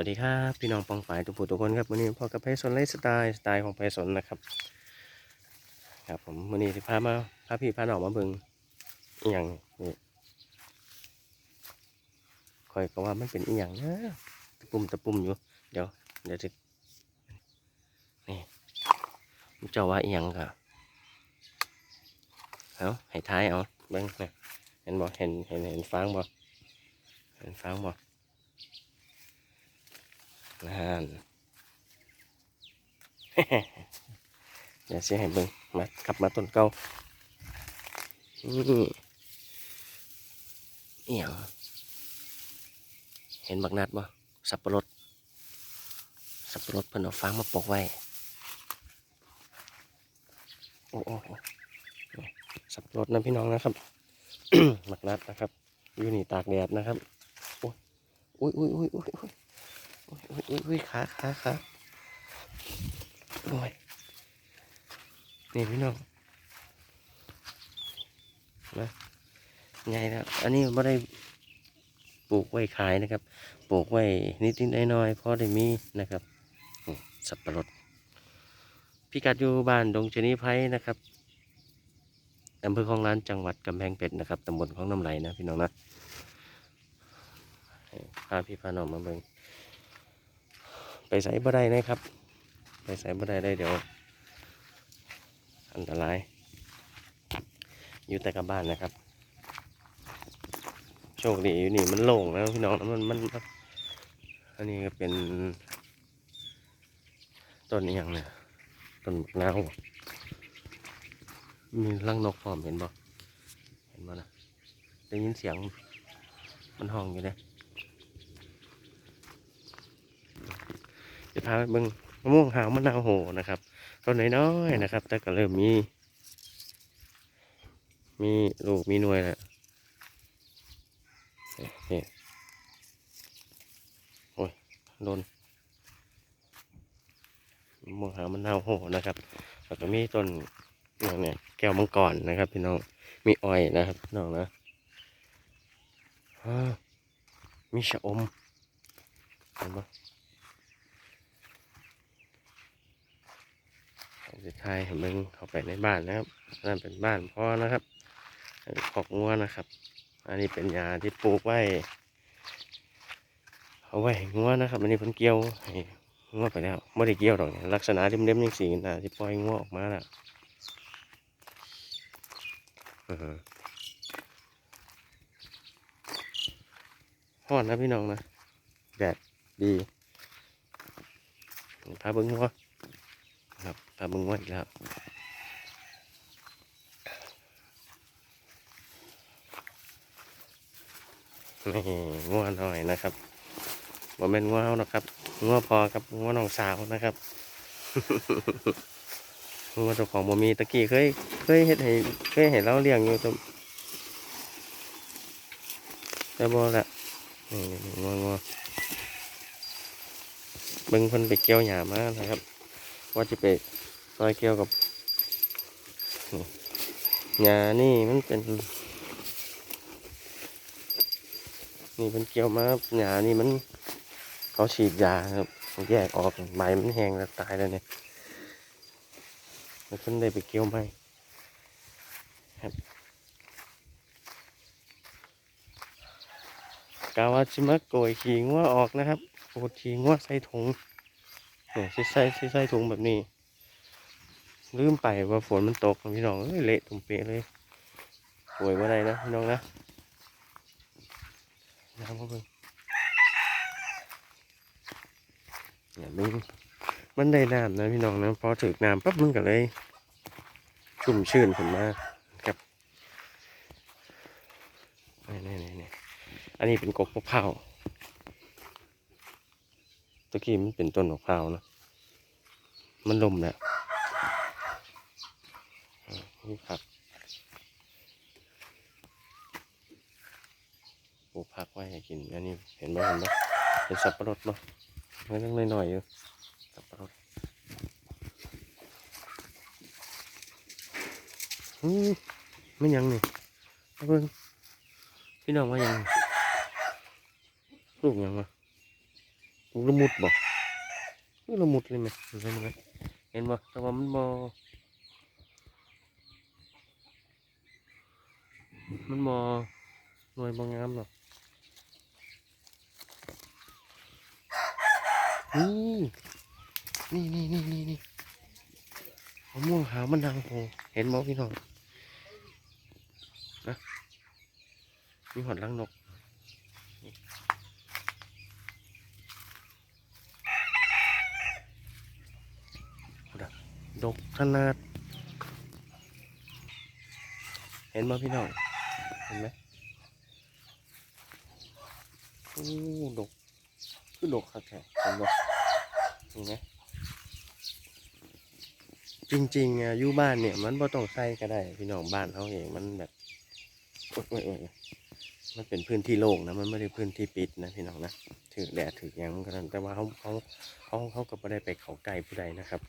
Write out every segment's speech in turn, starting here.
วัสดีครับพี่น้องปองฝ่ายทุกผู้ทุกคนครับวันนี้พ่อกับไพสนไลฟ์สไตล์สไตล์ของไพสนนะครับครับผมวันนี้ที่พามาพาพี่พาน้องมาเบิงอีหยังนี่คอยก็ว่ามันเป็นอีหยังนะตะปุ่มตะปุ่มอยู่ เดี๋ยวเดี๋ยวจะนี่มันเจ้าว่าอีหยังกะเอาให้ท้ายเอาเบิงนะเห็นบ่เห็นเห็นเห็นฟางบ่เห็นฟางบ่ นั่นเดี๋ยวสิให้เบิ่งมากลับมาต้นเก่านี่เอียงเห็นบักนัดบ่สับปะรดสับปะรดเพิ่นเอาฟางมาปกไว้โอ้โอ้สับปะรดนะพี่น้องนะครับบักนัดนะครับอยู่นี่ตากแดดนะครับโอ้ยอุ้ยอุ้ยอุ้ยอุ้ยอุ้ย อุ้ยอุ้ยอุ้ยขาขาขาโอ้ยนี่พี่น้องนะไงนะอันนี้ไม่ได้ปลูกไว้ขายนะครับ ปลูกไว้นิดนิดน้อยๆพอได้มีนะครับสับปะรดพิกัดอยู่บ้านดงชนีไพนะครับอำเภอคลองลานจังหวัดกำแพงเพชรนะครับตำบลของน้ำไหลนะพี่น้องนะพาพี่พาน้องมาเบิ่ง ไปใส่บ่ได้นะครับ ไปใส่บ่ได้ได้เดี๋ยว อันตราย อยู่แต่กับบ้านนะครับ โชคดีอยู่นี่มันโล่งแล้วพี่น้องมันมันมันอันนี้ก็เป็นต้นอหย่างเนี่ยต้นมะนาวมีรังนกพร้อมเห็นบ่เห็นบ่นะได้ยินเสียงมันห้องอยู่เลย จะพาไปเบิ่งมะม่วงหาวมะนาวโหนะครับต้นน้อยๆนะครับ แต่ก็เริ่มมี มีลูกมีหน่วยแล้วนี่โอ้ยโดนมะม่วงหาวมะนาวโหนะครับแล้วก็มีต้นเนี่ยเนี่ยแก้วมังกรนะครับ พี่น้องมีอ้อยนะครับพี่น้องนะมีชะอมเห็นปะ สุดท้ายให้มึงเข้าไปในบ้านนะครับนั่นเป็นบ้านพ่อนะครับขอกงัวนะครับ อันนี้เป็นยาที่ปลูกไว้เอาไว้ให้งัวนะครับ อันนี้เพิ่นเกี่ยวให้งัวไปแล้วไม่ได้เกี่ยวดอกลักษณะเด็มๆยังสีนะที่ปล่อยงัวออกมาแล้วอือฮึฮ้อนนะพี่น้องนะแดดดีพาเบิ้งงัว ปลาบึงไว้อีกแล้วนี่งัวหน่อยนะครับบ่แม่นงัวเฮานะครับงัวพอครับงัวน้องสาวนะครับงัวเจ้าของบ่มีตะกี้เคย เคยเฮ็ดให้เคยให้เราเลี้ยงอยู่ต่แต่บ่ละนี่นี่งัวงัวเบิ่งเพิ่นไปเกี่ยวหญ้ามานะครับ ว่าจะไปซอยเกี่ยวกับนี่หญ้านี่มันเป็น นี่เป็นเกี่ยวมาหญ้านี่มันเขาฉีดยาครับแยกออกใบมันแห้งแล้วตายแล้วเนี่ยแล้วฉันได้ไปเกี่ยวไหมครับกาวาชิมะโกยขี้งัวออกนะครับโกดขี้งัวใส่ถุง เนี่ยใส่ใส่ใส่ถุงแบบนี้ ลืมไปว่าฝนมันตกพี่น้องเอ้ยเละตุ่มเปะเลยป่วยว่าไรนะพี่น้องนะน้ำเข้าไปเนี่ยมึงมันได้น้ำนะพี่น้องนะพอถึกน้ำปั๊บมึงก็เลยชุ่มชื่นขึ้นมาครับนี่นี่นี่นี่อันนี้เป็นกกมะพร้าวตะกี้มันเป็นต้นมะพร้าวนะ มันลมแล้วนี่ผักปลูกผักไว้ให้กิน อันนี้เห็นไหมเห็นไหมเป็นสับปะรดเนาะมันยังน้อยๆอยู่ สับปะรดอืมไม่ยังนี่เอาเบิ่งพี่น้องว่ายัง ลูกยังวะลูกละมุดบ่ลูก ละมุดเลยไหมเห็นไหมเห็นบ่แต่ว่ามันบ่มันบ่หน่วยบ่งามหรอกนี่นี่นี่นี่นี่นี่มะม่วงหาวมันดังโหเห็นบ่พี่น้องนะมีหอดลังนก ดกขนาด เห็นไหมพี่น้อง เห็นไหมโอ้ดก คือดกครับแท้เห็นไหมเห็นไหมจริงๆอะอยู่บ้านเนี่ย มันบ่ต้องใส่ก็ได้ พี่น้องบ้านเขาเองมันแบบโอ๊ยโอ๊ยโอ๊ยมันเป็นพื้นที่โล่งนะ มันไม่ได้พื้นที่ปิดนะพี่น้องนะถือแดดถือยังก็นั้นแต่ว่าเขาเขาเขาเขาก็ไม่ได้ไปเขาไกลผู้ใดนะครับ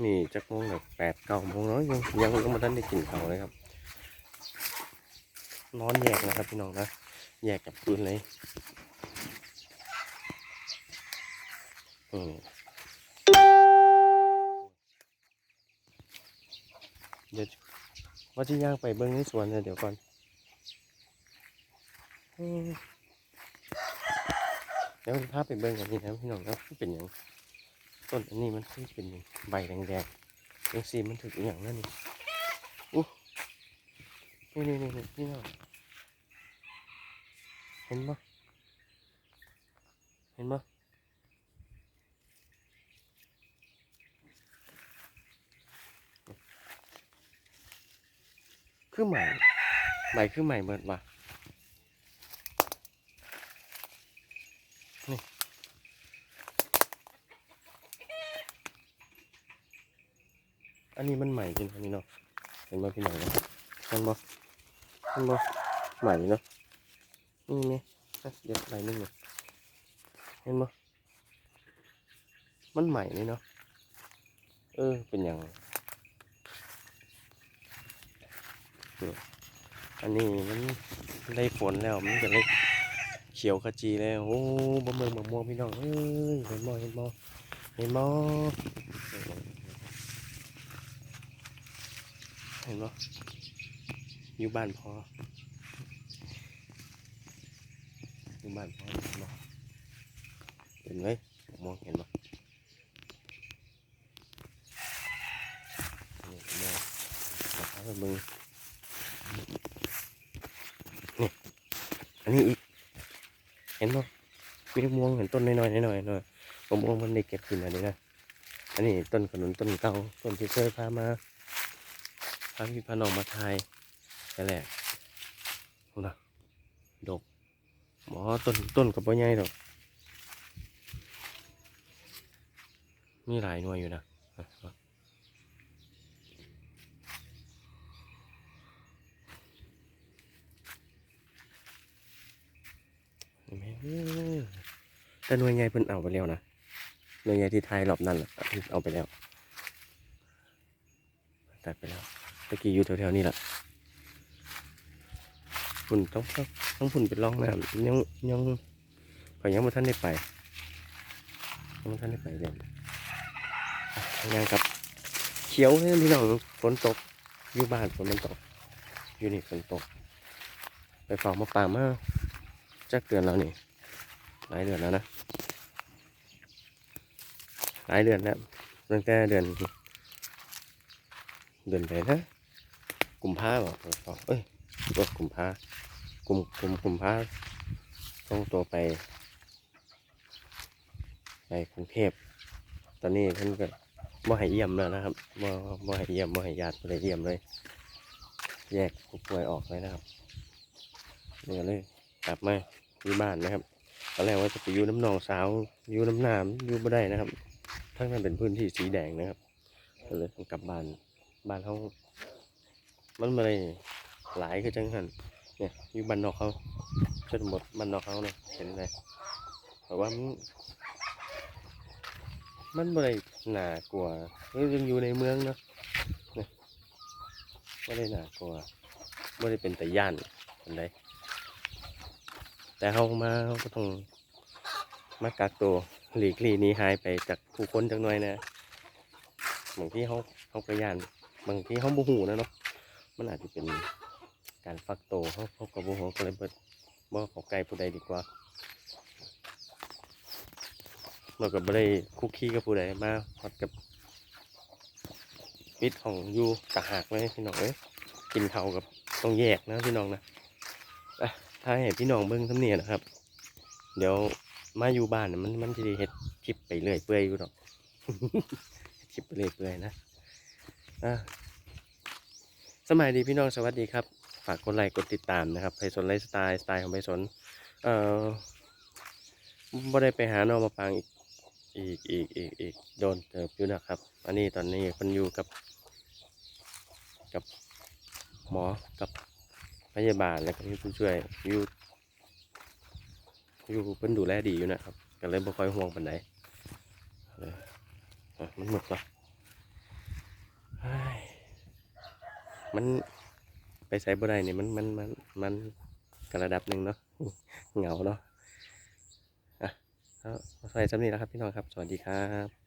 นี่จักโมงแบบแปดเก้าโมงแล้วยังยังยังม่ทันได้กินเขาวเลยครับนอนแยกนะครับพี่น้องนะแยกกับพื้นเลยอืมเดี๋ยวว่าจะย่างไปเบิ้งในสวนเลยเดี๋ยวก่อนเดี๋ยวพาไปเบิ้งกันนี่นะพี่น้องนะเป็นหยัง ต้นอันนี้มันคือเป็นใบแดงๆยังสีมันถึกอย่างนั้นนี่อู้นี่นี่นี่นี่น้องเห็นปะเห็นปะคือใหม่ใบคือใหม่เบิดว่ะ อันนี้มันใหม่จริงอันนี้เนาะเห็นบ่พี่น้องเนาะเห็นบ่เห็นบ่ใหม่เนาะนี่นี่เดี๋ยวใบหนึงเนี่ยเห็นบ่มันใหม่เลยเนาะเออเป็นอย่างอันนี้มันได้ฝนแล้วมันจะเลยเขียวขจีแล้วโอ้บะเมืองบะม่วงพี่น้องเอ้ยเห็นบ่เห็นบ่เห็นบ่ ห็นบ่อยู่บ้านพออยู่บ้านพอเห็นบ่เห็นไหมม่วงเห็นบ่นี่ม่วงเอาเข้าไปเบิ่งนี่อันนี้อีก เห็นบ่มีมะม่วงเห็นต้นน้อยๆน้อยๆหน่อยมม่วงมันได้เก็บขึ้นอันนี้นะอันนี้ต้นขนุนต้นเก่าต้นที่เคยพามาาพี่พนองมาทายนั่นแหละดูนะดกหมอต้นต้นกับป้ใหญ่ดอก มีหลายหน่วยอยู่นะเห็นไหมแต่หน่วยใหญ่เพิ่นเอาไปแล้วนะหน่วยใหญ่ที่ไทยรอบนั้นแหละเอาไปแล้วตัดไปแล้วะกี้อยู่แถวๆนี้แหละฝุ่นต้องต้องฝุ่นเป็นร่องน้ำยังยังข่อยยังม่ทันได้ไปยังไม่ทันได้ไปเลยอะยังกับเขียวเลยพี่น้องฝนตกอยู่บ้านฝนมันตกอยู่นี่ฝนตก ไปฝามาป่ามาจักเดือนแล้วนี่หลายเดือนแล้วนะหลายเดือนแล้วตั้งแต่เดือนเดือนไหนนะ กุมภาบอกเอ้ยรถกุมภากุมกุมกุมภาต้องตัวไป ไปกรุงเทพตอนนี้ท่านก็บ่ให้เยี่ยมแล้วนะครับบ่บ่ให้เยี่ยมบ่ให้ญาติบ่ได้เยี่ยมเลย แยกผู้ป่วยออกเลยนะครับนี่ก็เลยกลับมาที่บ้านนะครับตอนแรกว่าจะไปอยู่น้ำหนองสาวอยู่น้ำน้ำอยู่บ่ได้นะครับทั้งนั้นเป็นพื้นที่สีแดงนะครับก็เลยกลับบ้านบ้านเขา มันไม่ได้หลายคือจังหันเนี่ยอยู่บ้านนอกเขาชนบทบ้านนอกเขาเนี่ยเห็นเลยเพราะว่ามันมันไม่ได้หนากลัวเฮ้ยยังอยู่ในเมืองเนาะเนี่ยไม่ได้หนากลัวไม่ได้เป็นแต่ย่านคนใดแต่เขามาเขาก็ต้องมากักตัวหลีกลี่นี้หายไปจากผู้คนจักหน่อยนะบางที่เขาเขากระยานบางที่เขาบูหูนะเนาะ มันอาจจะเป็นการฟักโตเขาเขากับบูหูก็เลยเบิดบ่เขอไกลผู้ใดดีกว่าเราก็บ่ได้คุกคีกับผู้ใดมาฮอดกับปิดของยูกะหักเลยพี่น้องเอ้ยกินเขากับต้องแยกนะพี่น้องนะถ้าให้พี่น้องเบิ่งทำเนียนะครับ เดี๋ยวมาอยู่บ้านมันมันจะได้เฮ็ดคลิปไปเรื่อยเปื่อยอยู่ดอกคลิปไปเรื่อยเปื่อยนะอะ สมัยดีพี่น้องสวัสดีครับ ฝากกดไลค์กดติดตามนะครับไพสนไลฟ์สไตล์สไตล์ของไพสนเอ่อบ่ได้ไปหาน้องมาปางอีกอีกอีกอีกอีกโดนเติบอยู่นะครับ อันนี้ตอนนี้คนอยู่กับ กับหมอกับพยาบาลแล้วก็มีผู้ช่วยอยู่อยู่เพิ่นดูแลดีอยู่นะครับก็เลยบ่ค่อยห่วงปานใดเลยอะมันหมดปะเฮ้ มันไปใส่บ่ได้นี่มันมันมันมันกระดับหนึ่งเนาะเหงาเนาะอะเอาเอาใส่สำนีแล้วครับพี่น้องครับ สวัสดีครับ